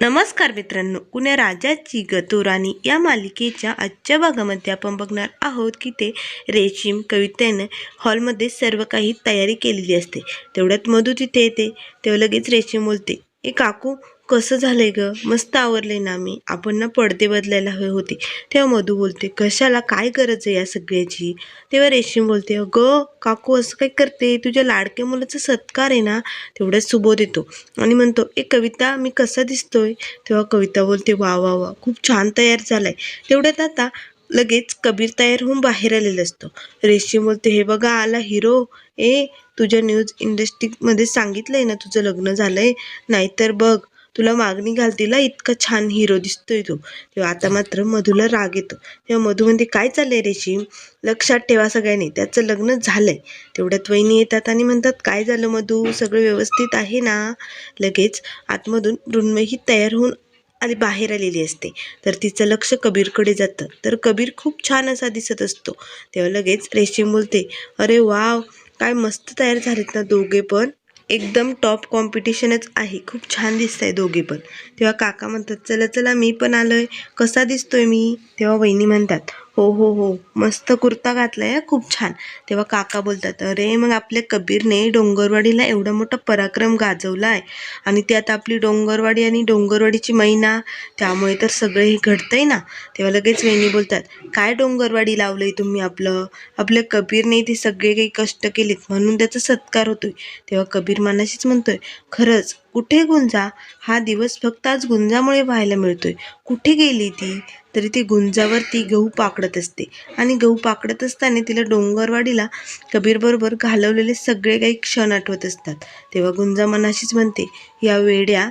नमस्कार मित्रांनो पुणे राजाची गतोराणी या मालिकेच्या आजच्या भागामध्ये आपण बघणार आहोत की ते रेशीम कवितेनं हॉलमध्ये सर्व काही तयारी केलेली असते. तेवढ्यात मधू तिथे येते तेव्हा लगेच रेशीम बोलते ए काकू कसं झालंय ग? मस्त आवरले ना मी. आपण ना पडदे बदलायला हवे होते. तेव्हा मधू बोलते कशाला? काय गरज आहे या सगळ्याची? तेव्हा रेशीम बोलते अगं काकू असं काय करते? तुझ्या लाडक्या मुलाचा सत्कार आहे ना तेवढ्याच सुबोध येतो. आणि म्हणतो ए कविता मी कसा दिसतोय? तेव्हा कविता बोलते वा वा वा खूप छान तयार झालाय. तेवढ्यात आता लगेच कबीर तयार होऊन बाहेर आलेला असतो. रेशीम बोलते हे बघा आला हिरो. ए तुझ्या न्यूज इंडस्ट्रीमध्ये सांगितलंय ना तुझं लग्न झालंय? नाहीतर बघ तुला मागणी घालतीला इतका छान हिरो दिसतोय तो. तेव्हा आता मात्र मधूला राग येतो. तेव्हा मधू म्हणते काय चाललंय रेशीम लक्षात ठेवा सगळ्यांनी. त्याचं लग्न झालंय. तेवढ्यात वहिनी येतात आणि म्हणतात काय झालं मधू? सगळं व्यवस्थित आहे ना? लगेच आतमधून मृण्मयी तयार होऊन आधी बाहेर आलेली असते. तर तिचं लक्ष कबीरकडे जातं. तर कबीर खूप छान असा दिसत असतो. तेव्हा लगेच रेशीम बोलते अरे वाव! काय मस्त तयार झालेत ना दोघे पण. एकदम टॉप कॉम्पिटिशनच आहे. खूप छान दिसत आहे दोघे पण. तेव्हा काका म्हणतात चला चला मी पण आलोय. कसा दिसतोय मी? तेव्हा वहिनी म्हणतात हो हो हो. मस्त कुर्ता घातलाय हं, खूप छान. तेव्हा काका बोलतात अरे मग आपल्या कबीरने डोंगरवाडीला एवढा मोठा पराक्रम गाजवला आहे आणि आता आपली डोंगरवाडी आणि डोंगरवाडीची मैना त्यामुळे तर सगळं हे घडतंय ना? तेव्हा लगेच वेणी बोलतात काय डोंगरवाडी लावलंय तुम्ही आपलं? आपल्या कबीरने ते सगळे काही कष्ट केलेत म्हणून त्याचा सत्कार होतोय. तेव्हा कबीर मनाशीच म्हणतोय खरंच कुठे गुंजा? हा दिवस फक्त आज गुंजामुळे पाहायला मिळतोय. कुठे गेली ती? तरी ती गुंजावर ती गहू पाकडत असते. आणि गहू पाकडत असताना तिला डोंगरवाडीला कबीरबरोबर घालवलेले सगळे काही क्षण आठवत असतात. तेव्हा गुंजा मनाशीच म्हणते या वेड्या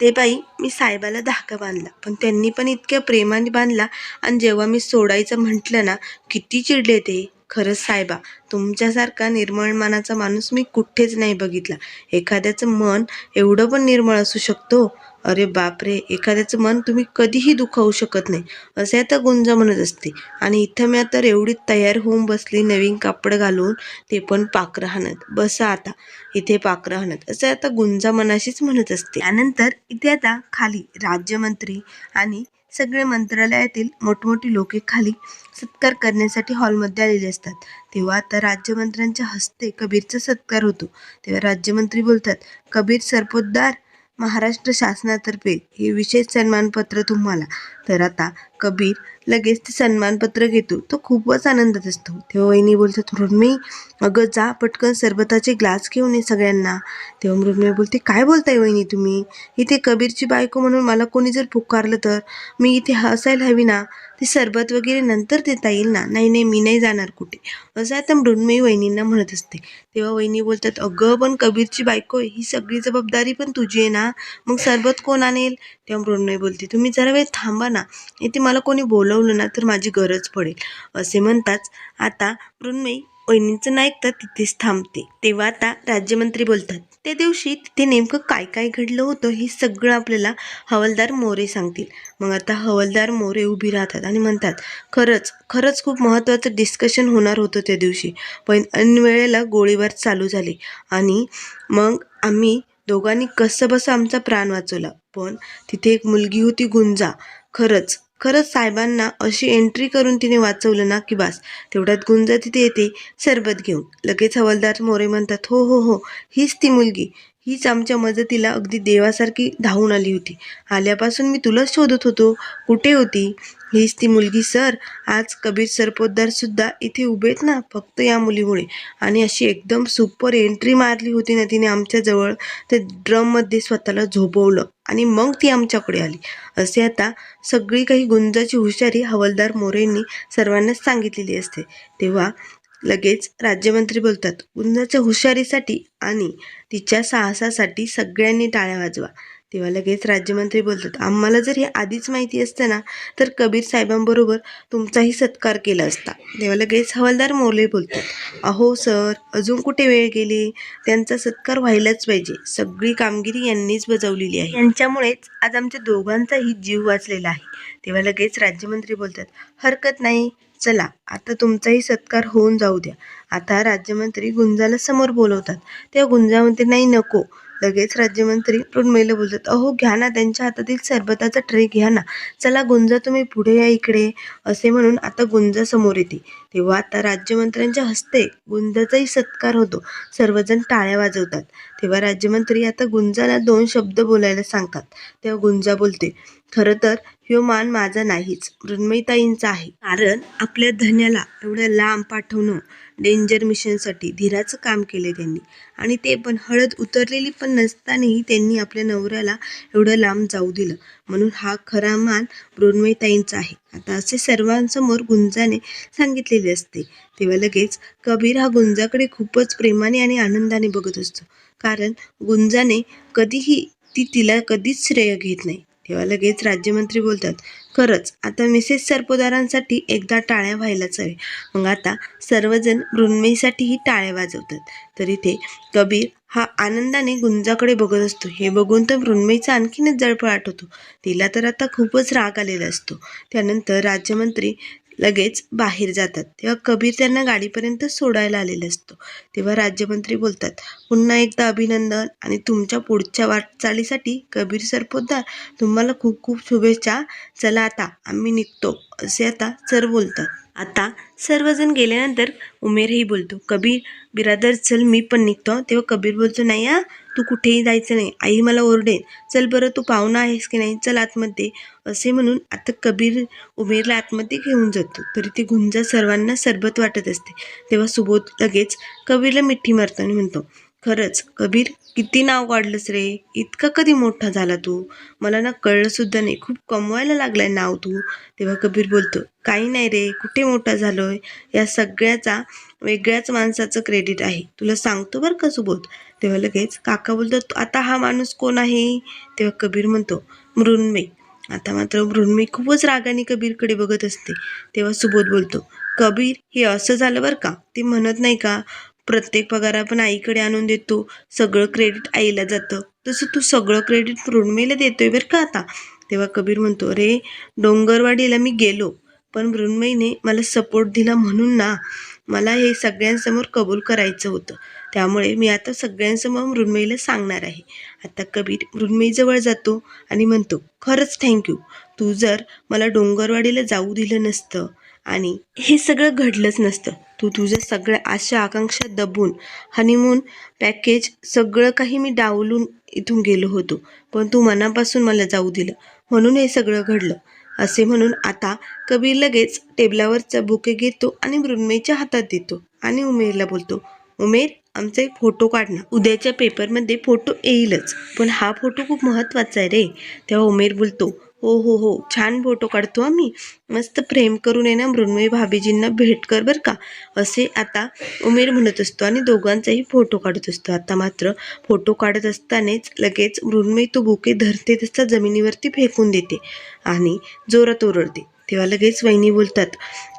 ते बाई मी साहेबाला धाका बांधला. पण त्यांनी पण इतक्या प्रेमाने बांधला आणि जेव्हा मी सोडायचं म्हटलं ना किती चिडले ते. खरंच साहेबा तुमच्यासारखा निर्मळ मनाचा माणूस मी कुठेच नाही बघितला. एखाद्याचं मन एवढं पण निर्मळ असू शकतो? अरे बापरे एखाद्याचं मन तुम्ही कधीही दुखावू शकत नाही असे आता गुंज म्हणत असते. आणि इथं मी आता एवढी तयार होऊन बसली नवीन कापड घालून ते पण पाखरं हाणत. बसा आता इथे पाखरं हाणत. असं आता गुंजा मनाशीच म्हणत असते. त्यानंतर इथे आता खाली राज्यमंत्री आणि सगळे मंत्रालयातील मोठमोठी लोके खाली सत्कार करण्यासाठी हॉलमध्ये आलेले असतात. तेव्हा आता राज्यमंत्र्यांच्या हस्ते कबीरचा सत्कार होतो. तेव्हा राज्यमंत्री बोलतात कबीर सरपोतदार महाराष्ट्र शासनातर्फे हे विशेष सन्मानपत्र तुम्हाला. तर आता कबीर लगेच ते सन्मानपत्र घेतो. तो खूपच आनंदात असतो. तेव्हा वहिनी बोलतात मृण्मयी अगं जा पटकन सरबताचे ग्लास घेऊन ये सगळ्यांना. तेव्हा मृण्मयी बोलते काय बोलताय वहिनी तुम्ही? इथे कबीरची बायको म्हणून मला कोणी जर पुकारलं तर? मी इथे हसायला हवी ना? ते सरबत वगैरे नंतर देता येईल ना? नाही नाही मी नाही जाणार कुठे? असं आता मृण्मयी वहिनींना म्हणत असते. तेव्हा वहिनी बोलतात अगं पण कबीरची बायको आहे, ही सगळी जबाबदारी पण तुझी आहे ना? मग सरबत कोण आणेल? तेव्हा मृण्मयी बोलते तुम्ही जरा वेळ थांबा ना. इथे मला कोणी बोलवलं ना तर माझी गरज पडेल. असे म्हणताच आता मृण्मयी वहिनींचं नाही ऐकता तिथेच थांबते. तेव्हा आता राज्यमंत्री बोलतात त्या दिवशी तिथे नेमकं काय काय घडलं होतं हे सगळं आपल्याला हवालदार मोरे सांगतील. मग आता हवालदार मोरे उभी राहतात आणि म्हणतात खरंच खरंच खूप महत्त्वाचं डिस्कशन होणार होतं त्या दिवशी. पण ऐनवेळेला गोळीबार चालू झाले. आणि मग आम्ही दोघांनी कसं बसं आमचा प्राण वाचवला. पण तिथे एक मुलगी होती गुंजा. खरंच खरंच साहेबांना अशी एंट्री करून तिने वाचवलं ना की बास तेवढ्यात गुंजा तिथे येते सरबत घेऊन. लगेच हवलदार मोरे म्हणतात हो हो हो हीच ती मुलगी. हीच आमच्या मदतीला अगदी देवासारखी धावून आली होती. आल्यापासून मी तुलाच शोधत होतो. कुठे होती? हीच ती मुलगी सर. आज कबीर सरपोतदारसुद्धा इथे उभे आहेत ना फक्त या मुलीमुळे. आणि अशी एकदम सुपर एंट्री मारली होती ना तिने आमच्याजवळ ते ड्रममध्ये स्वतःला झोपवलं आणि मग ती आमच्याकडे आली. असे आता सगळी काही गुंजाची हुशारी हवलदार मोरेंनी सर्वांनाच सांगितलेली असते. तेव्हा लगेच राज्यमंत्री बोलतात गुंजाच्या हुशारीसाठी आणि तिच्या साहसासाठी सगळ्यांनी टाळ्या वाजवा. तेव्हा लगेच राज्यमंत्री बोलतात आम्हाला जर हे आधीच माहिती असतं ना तर कबीर साहेबांबरोबर तुमचाही सत्कार केला असता. तेव्हा लगेच हवालदार मोरले बोलतात अहो सर अजून कुठे वेळ गेली? त्यांचा सत्कार व्हायलाच पाहिजे. सगळी कामगिरी यांनीच बजावलेली आहे. यांच्यामुळेच आज आमच्या दोघांचाही जीव वाचलेला आहे. तेव्हा लगेच राज्यमंत्री बोलतात हरकत नाही. चला आता तुमचाही सत्कार होऊन जाऊ द्या. आता राज्यमंत्री गुंजाला समोर बोलवतात तेव्हा गुंजा म्हणते नाही नको. लगेच राज्यमंत्री मृण्मयीला बोलतात अहो घ्या ना त्यांच्या हातातील सरबताचा ट्रे घ्या ना. चला गुंजा तुम्ही पुढे या इकडे असे म्हणून आता गुंजा समोर येते. तेव्हा आता राज्यमंत्र्यांच्या हस्ते गुंजाचाही सत्कार होतो. सर्वजण टाळ्या वाजवतात. तेव्हा राज्यमंत्री आता गुंजाला दोन शब्द बोलायला सांगतात. तेव्हा गुंजा बोलते खरं तर ह्यो मान माझा नाहीच. मृण्मयीताईंचा आहे. कारण आपल्या धन्याला एवढ्या लांब पाठवणं डेंजर मिशनसाठी धीराचं काम केलं त्यांनी. आणि ते पण हळद उतरलेली पण नसतानाही त्यांनी आपल्या नवऱ्याला एवढं लांब जाऊ दिलं. म्हणून हा खरा मान मृण्मयीताईंचा आहे. आता असे सर्वांसमोर गुंजाने सांगितलेले असते. तेव्हा लगेच कबीर हा गुंजाकडे खूपच प्रेमाने आणि आनंदाने बघत असतो. कारण गुंजाने कधीही ती तिला कधीच श्रेय घेत नाही. तेव्हा लगेच राज्यमंत्री बोलतात खरंच आता मिसेस सरपोदारांसाठी एकदा टाळ्या व्हायलाच हवे. मग आता सर्वजण मृण्मयीसाठीही टाळ्या वाजवतात. तर इथे कबीर हा आनंदाने गुंजाकडे बघत असतो. हे बघून तर मृण्मयीचा आणखीनच जळफळाट होतो. तिला तर आता खूपच राग आलेला असतो. त्यानंतर राज्यमंत्री लगेच बाहेर जातात. तेव्हा कबीर त्यांना गाडीपर्यंत सोडायला आलेला असतो. तेव्हा राज्यमंत्री बोलतात पुन्हा एकदा अभिनंदन आणि तुमच्या पुढच्या वाटचालीसाठी कबीर सरपोतदार तुम्हाला खूप खूप शुभेच्छा. चला आता आम्ही निघतो. असे आता सर बोलतात? आता सर्वजण गेल्यानंतर उमेरही बोलतो. कबीर बिरादर चल मी पण निघतो. तेव्हा कबीर बोलतो नाही हा तू कुठेही जायचं नाही. आई मला ओरडेन चल बरं तू पाहुणा आहेस की नाही? चल आतमध्ये. असे म्हणून आता कबीर उमेरला आतमध्ये घेऊन जातो. तरी ती गुंजा सर्वांना सरबत वाटत असते. तेव्हा सुबोध लगेच कबीरला मिठी मारताना म्हणतो खरंच कबीर किती नाव काढलंस रे. इतका कधी मोठा झाला तू? मला ना कळलं सुद्धा नाही. खूप कमवायला लागलाय नाव तू. तेव्हा कबीर बोलतो काही नाही रे कुठे मोठा झालोय? या सगळ्याचा वेगळ्याच माणसाचं क्रेडिट आहे. तुला सांगतो बरं का सुबोध. तेव्हा लगेच काका बोलतो आता हा माणूस कोण आहे? तेव्हा कबीर म्हणतो मृण्मयी. आता मात्र मृण्मयी खूपच रागाने कबीरकडे बघत असते. तेव्हा सुबोध बोलतो कबीर हे असं झालं बरं का? ते म्हणत नाही का? प्रत्येक पगार आपण आईकडे आणून देतो सगळं क्रेडिट आईला जातं. तसं तू सगळं क्रेडिट मृण्मयीला देतोय बरं का आता? तेव्हा कबीर म्हणतो अरे डोंगरवाडीला मी गेलो पण मृण्मयीने मला सपोर्ट दिला म्हणून ना. मला हे सगळ्यांसमोर कबूल करायचं होतं. त्यामुळे मी आता सगळ्यांसमोर मृण्मयीला सांगणार आहे. आता कबीर मृण्मयीजवळ जातो आणि म्हणतो खरंच थँक्यू तू जर मला डोंगरवाडीला जाऊ दिलं नसतं आणि हे सगळं घडलंच नसतं. तू तुझ्या सगळ्या आशा आकांक्षा दबून हनीमून पॅकेज सगळं काही मी डावलून इथून गेलो होतो. पण तू मनापासून मला जाऊ दिलं. म्हणून हे सगळं घडलं. असे म्हणून आता कबीर लगेच टेबलावरचा बुके घेतो आणि मृण्मयीच्या हातात देतो आणि उमेरला बोलतो उमेर आमचा एक फोटो काढणं उद्याच्या पेपरमध्ये फोटो येईलच. पण हा फोटो खूप महत्त्वाचा आहे रे. तेव्हा उमेर बोलतो हो हो हो. छान फोटो काढतो आम्ही मस्त फ्रेम करून आहे ना मृण्मयी भाभीजींना भेट कर बरं का. असे आता उमेर म्हणत असतो आणि दोघांचाही फोटो काढत असतो. आता मात्र फोटो काढत असतानाच लगेच मृण्मयी तो बुके धरते तसा जमिनीवरती फेकून देते आणि जोरात ओरडते. तेव्हा लगेच वहिनी बोलतात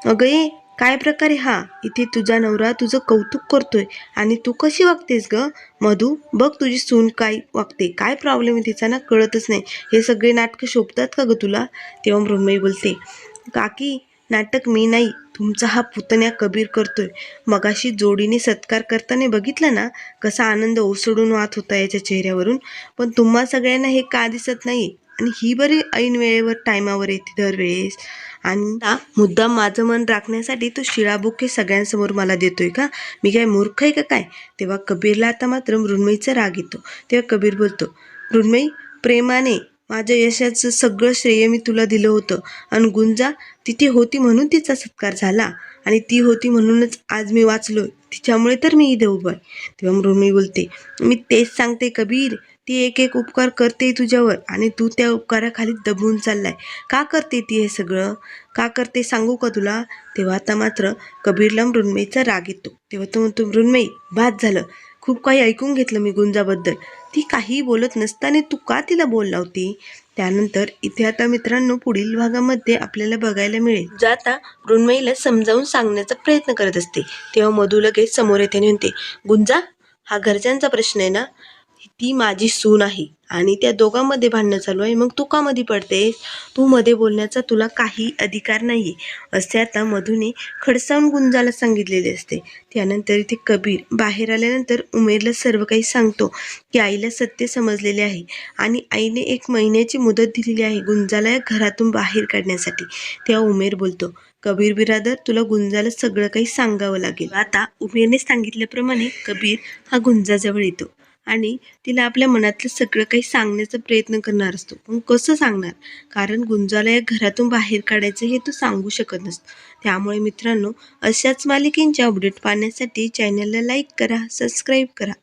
अगं ये काय प्रकारे? हा इथे तुझा नवरा तुझं कौतुक करतोय. आणि तू कशी वागतेस ग? मधू बघ तुझी सून काय वागते. काय प्रॉब्लेम आहे तिचा ना? कळतच नाही. हे सगळे नाटकं शोभतात का ग तुला? तेव्हा ब्रह्मई बोलते काकी नाटक मी नाही. तुमचा हा पुतण्या कबीर करतोय. मगाशी जोडीने सत्कार करताना बघितला ना? कसा आनंद ओसडून वाहत होता याच्या चेहऱ्यावरून. पण तुम्हा सगळ्यांना हे का दिसत नाही आणि ही बरी ऐन वेळेवर टायमावर येते दरवेळेस. आणि मुद्दा मुद्दाम माझं मन राखण्यासाठी तो शिळा बुके सगळ्यांसमोर मला देतोय का? मी काय मूर्ख आहे का काय? तेव्हा कबीरला आता मात्र मृण्मयीचा राग येतो. तेव्हा कबीर बोलतो मृण्मयी प्रेमाने माझ्या यशाचं सगळं श्रेय मी तुला दिलं होतं. आणि गुंजा तिथे होती म्हणून तिचा सत्कार झाला. आणि ती होती म्हणूनच आज मी वाचलो तिच्यामुळे तर मी इथे उभं आहे. तेव्हा मृण्मयी बोलते मी तेच सांगते कबीर. ती एक एक उपकार करते तुझ्यावर आणि तू त्या उपकाराखाली दबून चाललाय. का करते ती हे सगळं? का करते सांगू का तुला? तेव्हा आता मात्र कबीरला मृण्मयीचा राग येतो. तेव्हा तो म्हणतो मृण्मयी बाद झालं. खूप काही ऐकून घेतलं मी गुंजाबद्दल. ती काहीही बोलत नसताना तू का तिला बोल लावती? त्यानंतर इथे आता मित्रांनो पुढील भागामध्ये आपल्याला बघायला मिळेल. जाता मृण्मयीला समजावून सांगण्याचा प्रयत्न करत असते तेव्हा मधू लगेच समोर येते म्हणते गुंजा हा घरच्यांचा प्रश्न आहे ना? ती माझी सून आहे. आणि त्या दोघांमध्ये भांडणं चालू आहे. मग तू का मध्ये पडतेस तू मध्ये बोलण्याचा तुला काही अधिकार नाही आहे असे आता मधूने खडसावून गुंजाला सांगितलेले असते. त्यानंतर इथे कबीर बाहेर आल्यानंतर उमेरला सर्व काही सांगतो. की आईला सत्य समजलेले आहे. आणि आईने एक महिन्याची मुदत दिलेली आहे गुंजाला या घरातून बाहेर काढण्यासाठी. तेव्हा उमेर बोलतो कबीर बिरादर तुला गुंजाला सगळं काही सांगावं लागेल. आता उमेरने सांगितल्याप्रमाणे कबीर हा गुंजाजवळ येतो. आणि तिला आपल्या मनातलं सगळं काही सांगण्याचा प्रयत्न करणार असतो. पण कसं सांगणार? कारण गुंजाला या घरातून बाहेर काढायचं हे तो सांगू शकत नसतो. त्यामुळे मित्रांनो अशाच मालिकेंचे अपडेट पाहण्यासाठी चॅनलला लाईक करा सबस्क्राईब करा.